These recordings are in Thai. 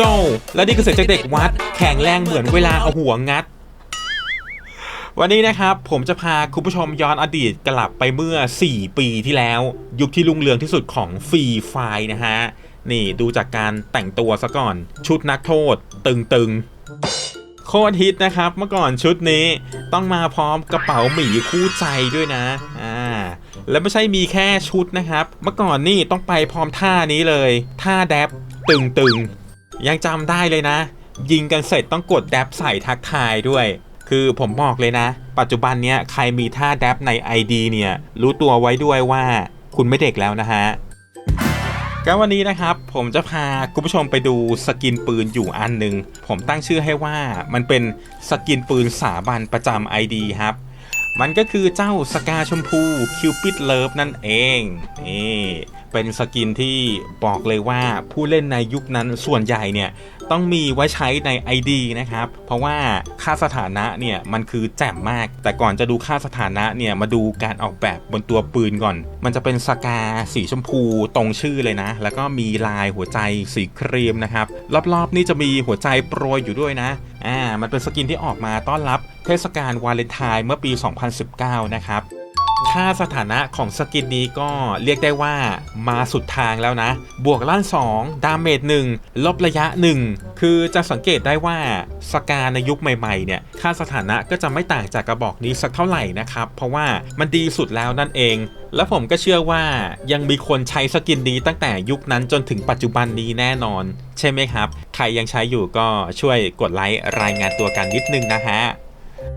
โจและนี่คือเสียงจากเด็กวัด แข็งแรงเหมือนเวลาเอาหัวงัด วันนี้นะครับผมจะพาคุณผู้ชมย้อนอดีตกลับไปเมื่อ 4 ปีที่แล้ว ยุคที่รุ่งเรืองที่สุดของฟรีไฟนะฮะ นี่ดูจากการแต่งตัวซะก่อน ชุดนักโทษ ตึงๆ โคตรฮิตนะครับ เมื่อก่อนชุดนี้ต้องมาพร้อมกระเป๋าหมีคู่ใจด้วยนะอ่าแล้วไม่ใช่มีแค่ชุดนะครับ เมื่อก่อนนี่ต้องไปพร้อมท่านี้เลย ท่าแดบตึงๆ ยังจำได้เลยนะ ยิงกันเสร็จต้องกดแดบใส่ทักทายด้วย คือผมบอกเลยนะ ปัจจุบันเนี้ยใครมีท่าแดบใน ID เนี่ย รู้ตัวไว้ด้วยว่าคุณไม่เด็กแล้วนะฮะก็วันนี้นะครับผมจะพาคุณผู้ชมไปดูสกินปืนอยู่อันหนึ่งผมตั้งชื่อให้ว่ามันเป็นสกินปืนสาบันประจำ ID ครับ มันก็คือเจ้าสกาชมพูคิวปิดเลิฟนั่นเองนี่ เป็นสกินที่บอกเลยว่าผู้เล่นในยุคนั้นส่วนใหญ่เนี่ยต้องมีไว้ใช้ใน ID นะครับ เพราะว่าค่าสถานะเนี่ยมันคือแจ่มมาก แต่ก่อนจะดูค่าสถานะเนี่ยมาดูการออกแบบบนตัวปืนก่อน มันจะเป็นสกาสีชมพูตรงชื่อเลยนะ แล้วก็มีลายหัวใจสีครีมนะครับ รอบๆนี่จะมีหัวใจโปรยอยู่ด้วยนะ อ่า มันเป็นสกินที่ออกมาต้อนรับเทศกาลวาเลนไทน์เมื่อปี 2019 นะครับ ค่าสถานะของสกินนี้ก็เรียกได้ว่ามาสุดทางแล้วนะ บวกลั่น2 ดาเมจ1ลบระยะ 1 คือจะสังเกตได้ว่าสกาในยุคใหม่ๆเนี่ยค่าสถานะก็จะไม่ต่างจากกระบอกนี้สักเท่าไหร่นะครับ เพราะว่ามันดีสุดแล้วนั่นเอง และผมก็เชื่อว่ายังมีคนใช้สกินนี้ตั้งแต่ยุคนั้นจนถึงปัจจุบันนี้แน่นอน ใช่ไหมครับ ใครยังใช้อยู่ก็ช่วยกดไลค์รายงานตัวกันนิดนึงนะฮะ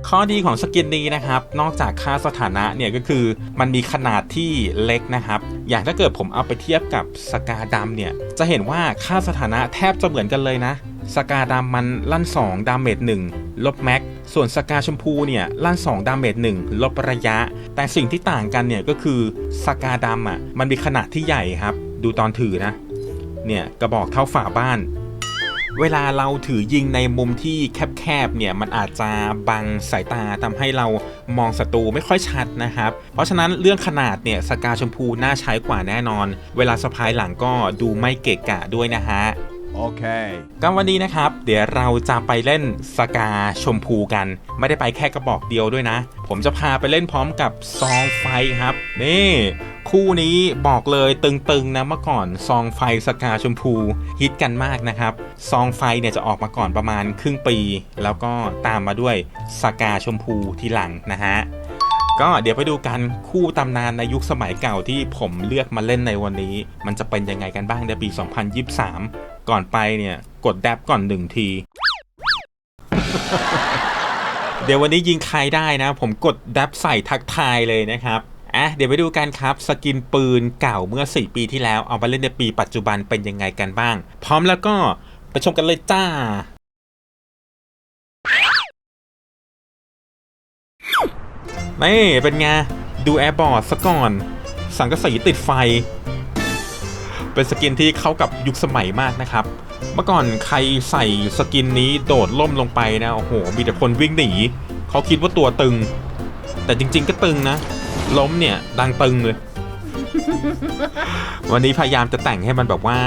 ข้อดีของสกินนี้นะครับ นอกจากค่าสถานะเนี่ยก็คือมันมีขนาดที่เล็กนะครับ อย่างถ้าเกิดผมเอาไปเทียบกับสกาดำเนี่ย จะเห็นว่าค่าสถานะแทบจะเหมือนกันเลยนะ สกาดำมันลั่น 2 ดาเมจ1ลบแม็ก ส่วนสกาชมพูเนี่ยลั่น 2 ดาเมจ1ลบระยะ แต่สิ่งที่ต่างกันเนี่ยก็คือสกาดำอะมันมีขนาดที่ใหญ่ครับ ดูตอนถือนะ เนี่ยกระบอกเท่าฝาบ้าน เวลาเราถือยิงในมุมที่แคบๆเนี่ยมันอาจจะบังสายตาทำให้เรามองศัตรูไม่ค่อยชัดนะครับ เพราะฉะนั้นเรื่องขนาดเนี่ยสกาชมพูน่าใช้กว่าแน่นอน เวลาสะพายหลังก็ดูไม่เกะกะด้วยนะฮะ Okay. ก็วันนี้นะครับ เดี๋ยวเราจะไปเล่นสกาชมพูกัน ไม่ได้ไปแค่กระบอกเดียวด้วยนะ ผมจะพาไปเล่นพร้อมกับซองไฟครับ นี่คู่นี้บอกเลยตึงๆนะเมื่อก่อนซองไฟสกาชมพูฮิตกันมากนะครับซองไฟเนี่ยจะออกมาก่อนประมาณครึ่งปี แล้วก็ตามมาด้วยสกาชมพูทีหลังนะฮะก็เดี๋ยวไปดูกันคู่ตำนานในยุคสมัยเก่าที่ผมเลือกมาเล่นในวันนี้ มันจะเป็นยังไงกันบ้างในปี 2023 ก่อนไปเนี่ย กดแดบก่อนหนึ่งที เดี๋ยววันนี้ยิงใครได้นะ ผมกดแดบใส่ทักทายเลยนะครับอะเดี๋ยวไปดูกันครับ สกินปืนเก่าเมื่อ 4 ปีที่แล้ว เอามาเล่นในปีปัจจุบันเป็นยังไงกันบ้าง พร้อมแล้วก็ไปชมกันเลยจ้า นี่ เป็นไง ดูแอร์บอร์ดซะก่อน สังกะสีติดไฟ เป็นสกินที่เข้ากับยุคสมัยมากนะครับ เมื่อก่อนใครใส่สกินนี้โดดล่มลงไปนะ โอ้โห มีแต่คนวิ่งหนี เขาคิดว่าตัวตึง แต่จริง ๆ ก็ตึงนะ ล้มเนี่ย ดังตึงเลย วันนี้พยายามจะแต่งให้มันแบบว่า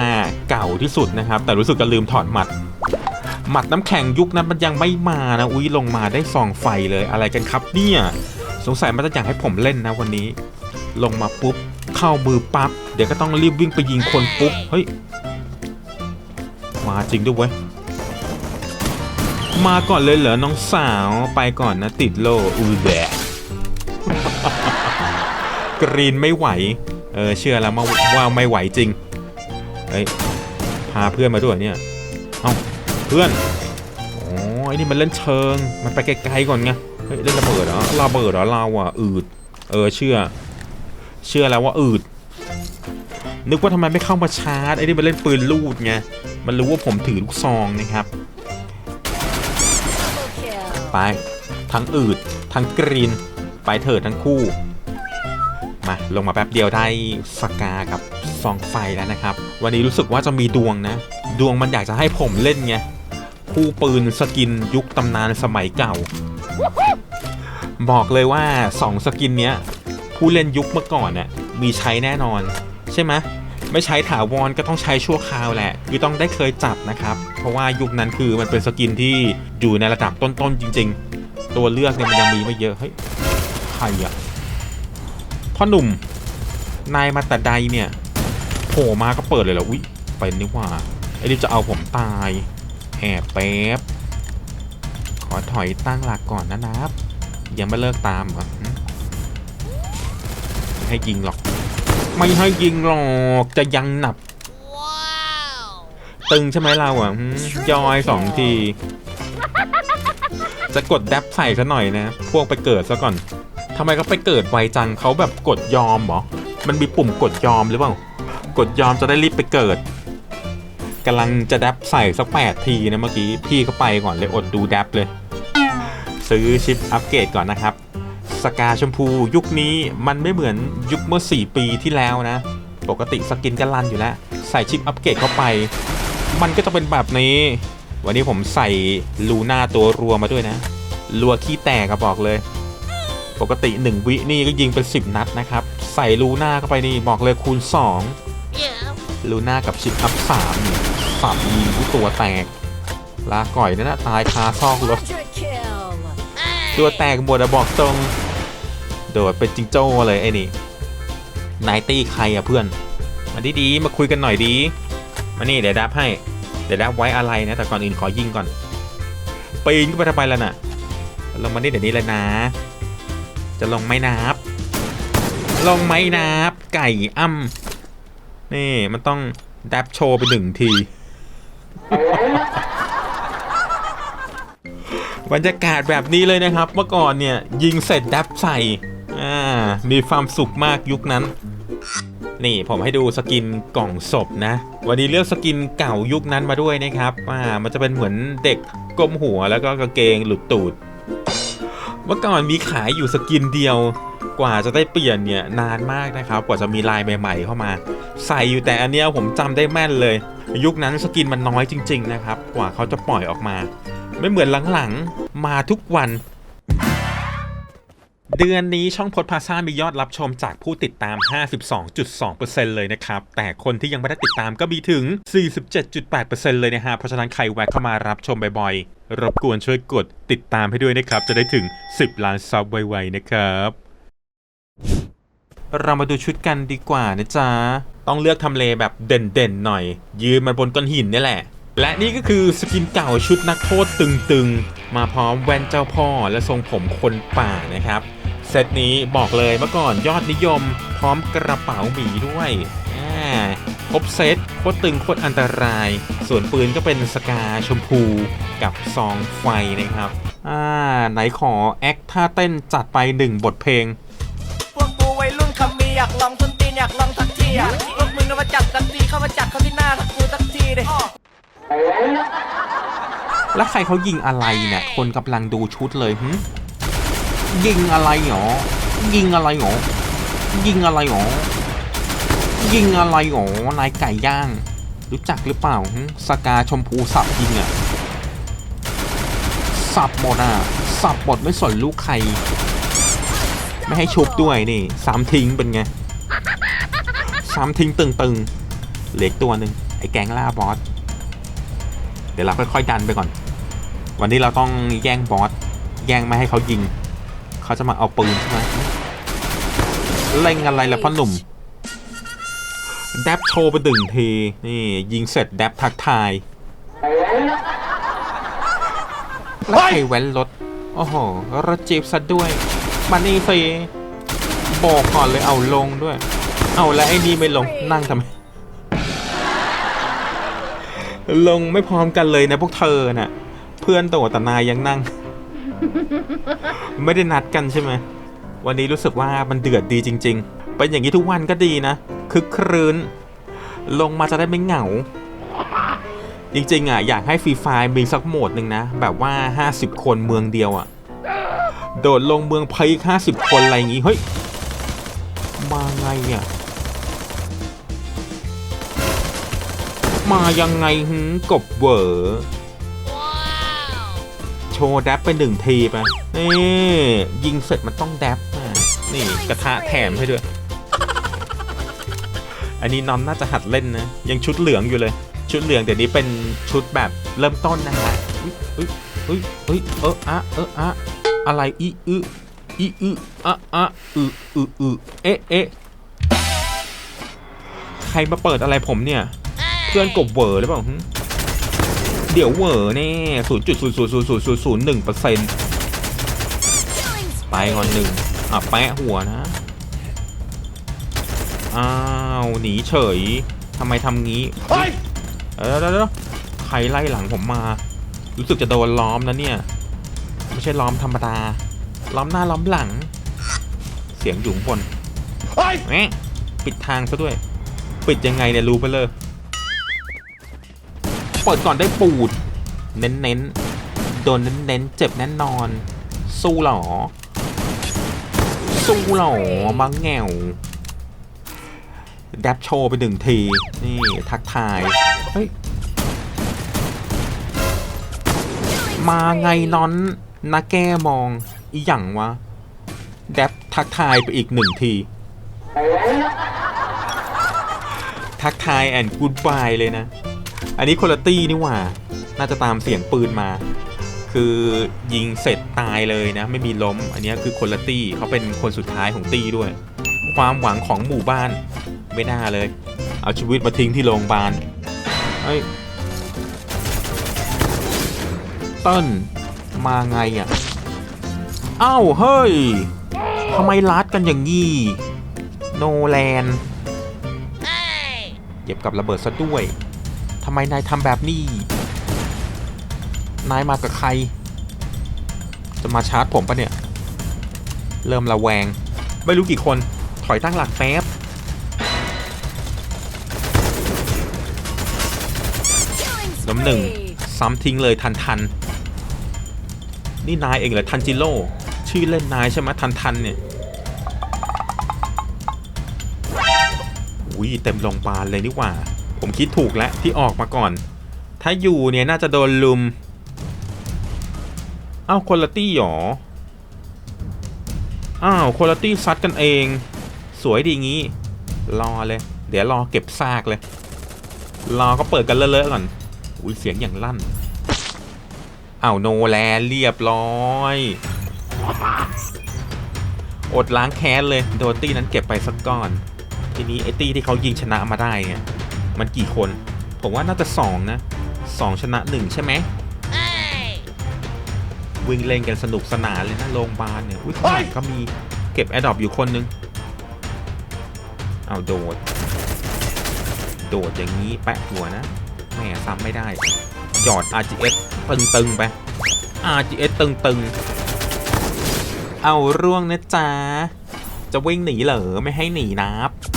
เก่าที่สุดนะครับ แต่รู้สึกจะลืมถอดหมัด หมัดน้ำแข็งยุคนั้นมันยังไม่มานะ อุ้ยลงมาได้ซองไฟเลย อะไรกันครับเนี่ย สงสัยมันจะอยากให้ผมเล่นนะวันนี้ ลงมาปุ๊บ เข้ามือปั๊บ เดี๋ยวก็ต้องรีบวิ่งไปยิงคนปุ๊บ เฮ้ย มาจริงด้วยเว้ย มาก่อนเลยเหรอน้องสาวไปก่อนนะติดโลอูแบะกรีนไม่ไหว เออเชื่อแล้วมาว่าไม่ไหวจริง เฮ้ย พาเพื่อนมาด้วยเนี่ย เอ้าเพื่อนโอ้ไอ้นี่มันเล่นเชิง มันไปไกลๆก่อนไง เฮ้ยเล่นระเบิดเหรอระเบิดเหรอเราอะอืด เออเชื่อ เชื่อแล้วว่าอืด นึกว่าทำไมไม่เข้ามาชาร์จไอ้นี่มันเล่นปืนลูดไง มันรู้ว่าผมถือลูกซองนะครับไปทั้งอืดทั้งกรีน ไปเถิดทั้งคู่ มาลงมาแป๊บเดียวได้สกากับซองไฟแล้วนะครับ วันนี้รู้สึกว่าจะมีดวงนะ ดวงมันอยากจะให้ผมเล่นไงคู่ปืนสกินยุคตำนานสมัยเก่า บอกเลยว่า 2 สกินเนี้ย ผู้เล่นยุคเมื่อก่อนน่ะมีใช้แน่นอน ใช่ไหมไม่ใช้ถาวรก็ต้องใช้ชั่วคราวแหละ คือต้องได้เคยจับนะครับ เพราะว่ายุคนั้นคือมันเป็นสกินที่อยู่ในระดับต้นๆจริง ๆ ตัวเลือกเนี่ยมันยังมีไม่เยอะเฮ้ยใครอะพ่อหนุ่มนายมาแต่ใดเนี่ยโผล่มาก็เปิดเลยเหรออุ๊ยเป็นนี่ว่าไอ้นี่จะเอาผมตายแอบแป๊บขอถอยตั้งหลักก่อนนะนับยังไม่เลิกตามเหรอ ให้ยิงหรอก ไม่ให้ยิงหรอกจะยังหนับ ตึงใช่ไหมเราอะหึยอยสองที จะกดแดบใส่ซะหน่อยนะ พวกไปเกิดซะก่อนทำไมก็ไปเกิดไวจังเขาแบบกดยอมเหรอ มันมีปุ่มกดยอมหรือเปล่า กดยอมจะได้รีบไปเกิดกำลังจะแดบใส่สักแปดทีนะเมื่อกี้ พี่เขาไปก่อนเลยอดดูแดบเลย ซื้อชิปอัปเกรดก่อนนะครับ สกาชมพู ยุคนี้มันไม่เหมือนยุคเมื่อ 4 ปีที่แล้วนะ ปกติสกินก็รันอยู่แล้ว ใส่ชิปอัปเกรดเข้าไป มันก็จะเป็นแบบนี้ วันนี้ผมใส่ลูน่าตัวรัวมาด้วยนะ รัวขี้แตกก็บอกเลย ปกติ 1 วินี่ก็ยิงเป็น 10 นัดนะครับ ใส่ลูน่าเข้าไปนี่บอกเลยคูณ 2 ลูน่ากับชิปอัพ3นี่สับยิงทุกตัวแตก ลาก่อยนั่นนะตายคาซอกรถ Quadra kill. ตัวแตกหมดอะบอกตรง โดดเป็นจิงโจ้เลยไอ้นี่นายตี้ใครอะเพื่อน มาดีดีๆมาคุยกันหน่อยดี มานี่เดี๋ยวดับให้ เดี๋ยวดับไว้อะไรนะ แต่ก่อนอื่นขอยิงก่อนปีนขึ้นไปทำไมล่ะน่ะ ลงมานี่เดี๋ยวนี้เลยนะ จะลงไม่นับ ลงไม่นับ ไก่อ้ำนี่มันต้องดับโชว์ไปหนึ่งทีบรรยากาศแบบนี้เลยนะครับ เมื่อก่อนเนี่ย ยิงเสร็จดับใส่ อ่ามีความสุขมากยุคนั้น นี่ผมให้ดูสกินกล่องศพนะ วันนี้เลือกสกินเก่ายุคนั้นมาด้วยนะครับอ่ามันจะเป็นเหมือนเด็กก้มหัวแล้วก็กางเกงหลุดตูด เมื่อก่อนมีขายอยู่สกินเดียวกว่าจะได้เปลี่ยนเนี่ยนานมากนะครับ กว่าจะมีลายใหม่ๆเข้ามา ใส่อยู่แต่อันเนี้ยผมจำได้แม่นเลย ยุคนั้นสกินมันน้อยจริง ๆ นะครับ กว่าเขาจะปล่อยออกมา ไม่เหมือนหลังๆ มาทุกวัน เดือนนี้ช่องพดพาซ่ามียอดรับชมจากผู้ติดตาม 52.2%เลยนะครับ แต่คนที่ยังไม่ได้ติดตามก็มีถึง 47.8%เลยนะฮะ เพราะฉะนั้นใครแวะเข้ามารับชมบ่อยๆ รบกวนช่วยกดติดตามให้ด้วยนะครับ จะได้ถึง 10 ล้านซับไวๆนะครับ เรามาดูชุดกันดีกว่านะจ๊ะ ต้องเลือกทำเลแบบเด่นๆหน่อย ยืนมันบนก้อนหินนี่แหละ และนี่ก็คือสกินเก่าชุดนักโทษตึงๆ มาพร้อมแว่นเจ้าพ่อและทรงผมคนป่านะครับ เซตนี้บอกเลยเมื่อก่อนยอดนิยม พร้อมกระเป๋าหมีด้วยครบเซตโคตรตึงโคตรอันตราย ส่วนปืนก็เป็นสกาชมพูกับซองไฟนะครับ อ่า ไหนขอแอคท่าเต้นจัดไปหนึ่งบทเพลง พวกกูวัยรุ่นคำมีอยากลองทุนตีนอยากลองสักทีอะพวกมึงนมาจัดสักทีเข้ามาจัดเขาที่หน้าสักกูสักทีเด้ แล้วใครเขายิงอะไรเนี่ย คนกำลังดูชุดเลยหึยิงอะไรหรอ ยิงอะไรหรอ ยิงอะไรหรอ ยิงอะไรหรอนายไก่ย่าง รู้จักหรือเปล่าหึสกาชมพูสับยิงอะสับหมดอะสับหมดไม่สนลูกใคร ไม่ให้ชุบด้วยนี่สามทิ้งเป็นไงสามทิ้งตึงๆเหลืออกตัวหนึ่งไอ้แกงล่าบอสเดี๋ยวเราค่อยๆดันไปก่อน วันนี้เราต้องแย่งบอสแย่งไม่ให้เขายิง เขาจะมาเอาปืนใช่ไหมเล่งอะไรล่ะพ่อหนุ่มแดบโชว์ไปดึงที นี่ยิงเสร็จแดบทักทายแล้วใครแว้นรถ โอ้โหรถจีบซะด้วยมานี่สิบอกก่อนเลยเอาลงด้วย เอาแล้วไอ้นี่ไม่ลงนั่งทำไม ลงไม่พร้อมกันเลยนะพวกเธอน่ะ เพื่อนโตแต่นายยังนั่ง ไม่ได้นัดกันใช่ไหม วันนี้รู้สึกว่ามันเดือดดีจริง ๆ เป็นอย่างนี้ทุกวันก็ดีนะ คึกครื้น ลงมาจะได้ไม่เหงา จริงๆอะอยากให้ฟรีไฟมีสักโหมดหนึ่งนะ แบบว่า 50 คนเมืองเดียวอะ โดดลงเมืองพอีก50คนอะไรอย่างงี้ เฮ้ย มาไงอะมายังไงหืกบเวอ โชว์แดบไปหนึ่งทีไปนี่ยิงเสร็จมันต้องแดบนี่กระทะแถมให้ด้วย อันนี้น้อนน่าจะหัดเล่นนะ ยังชุดเหลืองอยู่เลย ชุดเหลืองเดี๋ยวนี้เป็นชุดแบบเริ่มต้นนะฮะอุ้ยอุ้ยอุ้ยเอออะเอออะอะไรอีอึอีอึอะอะอึอึอึเอ๊ะเอ๊ะใครมาเปิดอะไรผมเนี่ย เพื่อนกบเวอหรือเปล่า เดี๋ยวเหวอแน่ศูนย์จุดศูนย์ศูนย์ศูนย์ศูนย์ศูนย์หนึ่งเปอร์เซ็นต์ไปก่อนหนึ่งอะแปะหัวนะ อ้าว หนีเฉยทำไมทำงี้เฮ้ยเออเดี๋ยวเดี๋ยวใครไล่หลังผมมา รู้สึกจะโดนล้อมนะเนี่ย ไม่ใช่ล้อมธรรมดา ล้อมหน้าล้อมหลัง เสียงอยู่งบนเฮ้ยแหมปิดทางซะด้วย ปิดยังไงเนี่ยรู้ไปเลย เปิดก่อนได้ปูด เน้นเน้นๆโดนเน้นเน้นๆเจ็บแน่นอน สู้หรอ สู้หรอมังแงวแดบโชว์ไปหนึ่งที นี่ทักทาย เฮ้ย มาไงนอนนาแก้มองอีหยังวะ แดบทักทายไปอีกหนึ่งที ทักทายแอนกูดบายเลยนะ อันนี้คนละตี้นี่หว่า น่าจะตามเสียงปืนมา คือยิงเสร็จตายเลยนะ ไม่มีล้ม อันนี้คือคนละตี้เขาเป็นคนสุดท้ายของตี้ด้วย ความหวังของหมู่บ้านไม่น่าเลย เอาชีวิตมาทิ้งที่โรงพยาบาลเฮ้ยเติ้ลมาไงอะ่ะอ้าวเฮ้ยทำไมลัดกันอย่างงี้โนแลนเหยียบกับระเบิดซะด้วย ทำไมนายทำแบบนี้ นายมากับใคร จะมาชาร์จผมปะเนี่ย เริ่มระแวง ไม่รู้กี่คน ถอยตั้งหลักแป๊บล้มหนึ่ง ซ้ำทิ้งเลยทันทัน นี่นายเองเหรอทันจิโร่ ชื่อเล่นนายใช่ไหมทันทันเนี่ยอุ้ยเต็มโรงพยาบาลเลยนี่หว่า ผมคิดถูกแล้วที่ออกมาก่อน ถ้าอยู่เนี่ยน่าจะโดนลุม อ้าวคนละตี้หรอ อ้าวคนละตี้ซัดกันเอง สวยดีงี้ รอเลย เดี๋ยวรอเก็บซากเลย รอก็เปิดกันเลอะๆก่อน อุ้ยเสียงอย่างลั่นอ้าวโนแลนเรียบร้อย อดล้างแค้นเลย โดนตี้นั้นเก็บไปสักก้อน ทีนี้ไอตี้ที่เขายิงชนะมาได้เนี่ย มันกี่คน ผมว่าน่าจะสองนะสองชนะหนึ่งใช่ไหมวิ่งเล่นกันสนุกสนานเลยนะโรงพยาบาลเนี่ย อุ้ยข้างหลังก็มีเก็บแอดดอปอยู่คนนึง เอาโดด โดดอย่างนี้แปะหัวนะแหมซ้ำไม่ได้ จอด RGS ตึงๆไป RGS ตึงๆ เอาร่วงนะจ๊ะ จะวิ่งหนีเหรอ ไม่ให้หนีนับ Killing spree!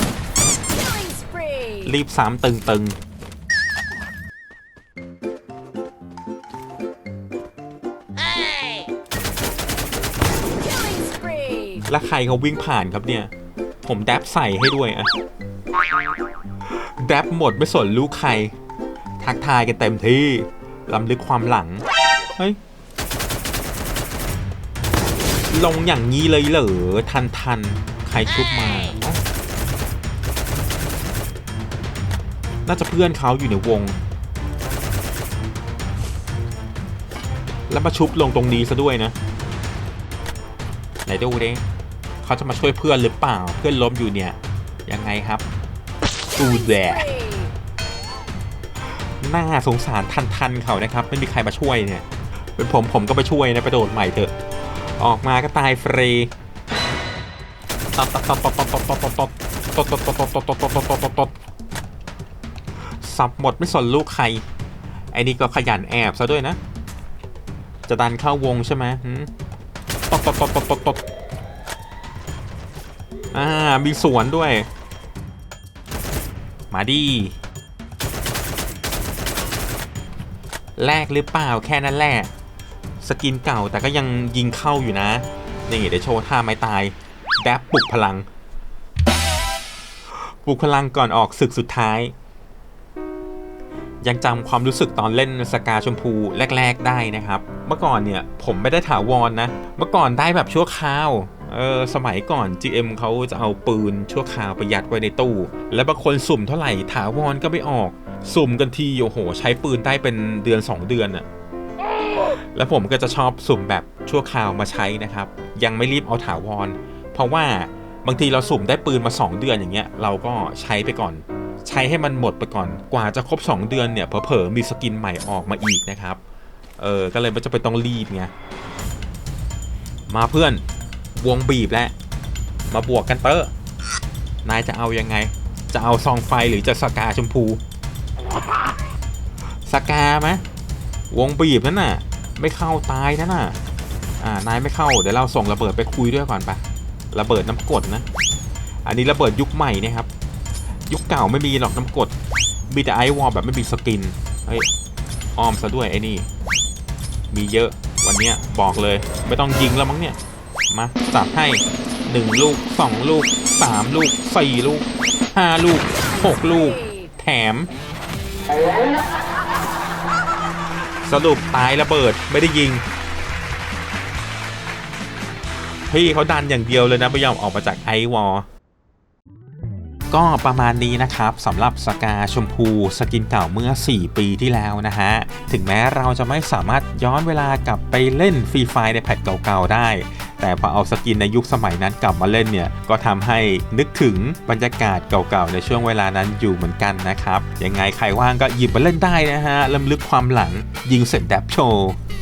รีบซ้ำตึง Killing spree! ๆแล้วใครเขาวิ่งผ่านครับเนี่ย ผมแดบใส่ให้ด้วยอะแดบหมดไม่สนลูกใคร ทักทายกันเต็มที่ลำลึกความหลัง เฮ้ย ลงอย่างนี้เลยเหรอ ทันทันใครชุบมา น่าจะเพื่อนเขาอยู่ในวง แล้วมาชุบลงตรงนี้ซะด้วยนะ ไหนดูดิเขาจะมาช่วยเพื่อนหรือเปล่า เพื่อนล้มอยู่เนี่ย ยังไงครับดูแดน่าสงสารทันทันเขานะครับ ไม่มีใครมาช่วยเนี่ย เป็นผมผมก็ไปช่วยนะไปโดดใหม่เถอะ ออกมาก็ตายฟรีตดตดตดตดตดตดตดตดตดตดตดตดตดตดตดตดตดตดตด สับหมดไม่สนลูกใคร ไอ้นี่ก็ขยันแอบซะด้วยนะ จะดันเข้าวงใช่ไหมตดตดตดตดตดตดอ่า มีสวนด้วย มาดีแลกหรือเปล่าแค่นั้นแหละ สกินเก่าแต่ก็ยังยิงเข้าอยู่นะ นี่เดี๋ยวโชว์ท่าไม้ตาย แดบปลุกพลัง ปลุกพลังก่อนออกศึกสุดท้าย ยังจำความรู้สึกตอนเล่นสกาชมพูแรก ๆได้นะครับ เมื่อก่อนเนี่ยผมไม่ได้ถาวรนนะ เมื่อก่อนได้แบบชั่วคราวเออสมัยก่อน GM เขาจะเอาปืนชั่วคราวไปยัดไว้ในตู้ แล้วบางคนสุ่มเท่าไหร่ถาวรก็ไม่ออก สุ่มกันทีโอ้โห ใช้ปืนได้เป็นเดือน 2 เดือนอะแล้วผมก็จะชอบสุ่มแบบชั่วคราวมาใช้นะครับ ยังไม่รีบเอาถาวร เพราะว่าบางทีเราสุ่มได้ปืนมา 2 เดือนอย่างเงี้ยเราก็ใช้ไปก่อน ใช้ให้มันหมดไปก่อน กว่าจะครบ 2 เดือนเนี่ยเผลอๆมีสกินใหม่ออกมาอีกนะครับ เออ ก็เลยไม่จะเป็นต้องรีบไง มาเพื่อน วงบีบแล้ว มาบวกกันเตอร์นายจะเอายังไง จะเอาซองไฟหรือจะสกาชมพู สกาไหมวงบีบนั่นน่ะ ไม่เข้าตายนั่นน่ะ อ่า นายไม่เข้า เดี๋ยวเราส่งระเบิดไปคุยด้วยก่อนปะระเบิดน้ำกดนะ อันนี้ระเบิดยุคใหม่นะครับ ยุคเก่าไม่มีหรอกน้ำกดมีแต่ไอวอลแบบไม่มีสกินเฮ้ยอ้อมซะด้วยไอ้นี่ มีเยอะวันเนี้ยบอกเลย ไม่ต้องยิงแล้วมั้งเนี่ย มาจัดให้1ลูก2ลูก3ลูก4ลูก5ลูก6ลูก แถม สรุปตายระเบิดไม่ได้ยิง พี่เขาดันอย่างเดียวเลยนะไม่ยอมออกมาจากไอวอล ก็ประมาณนี้นะครับสำหรับสกาชมพูสกินเก่าเมื่อ 4 ปีที่แล้วนะฮะ ถึงแม้เราจะไม่สามารถย้อนเวลากลับไปเล่นฟรีไฟในแพทเก่าๆได้ แต่พอเอาสกินในยุคสมัยนั้นกลับมาเล่นเนี่ย ก็ทำให้นึกถึงบรรยากาศเก่าๆ ในช่วงเวลานั้นอยู่เหมือนกันนะครับ ยังไงใครว่างก็หยิบมาเล่นได้นะฮะลำลึกความหลังยิงเสร็จแดบโชว์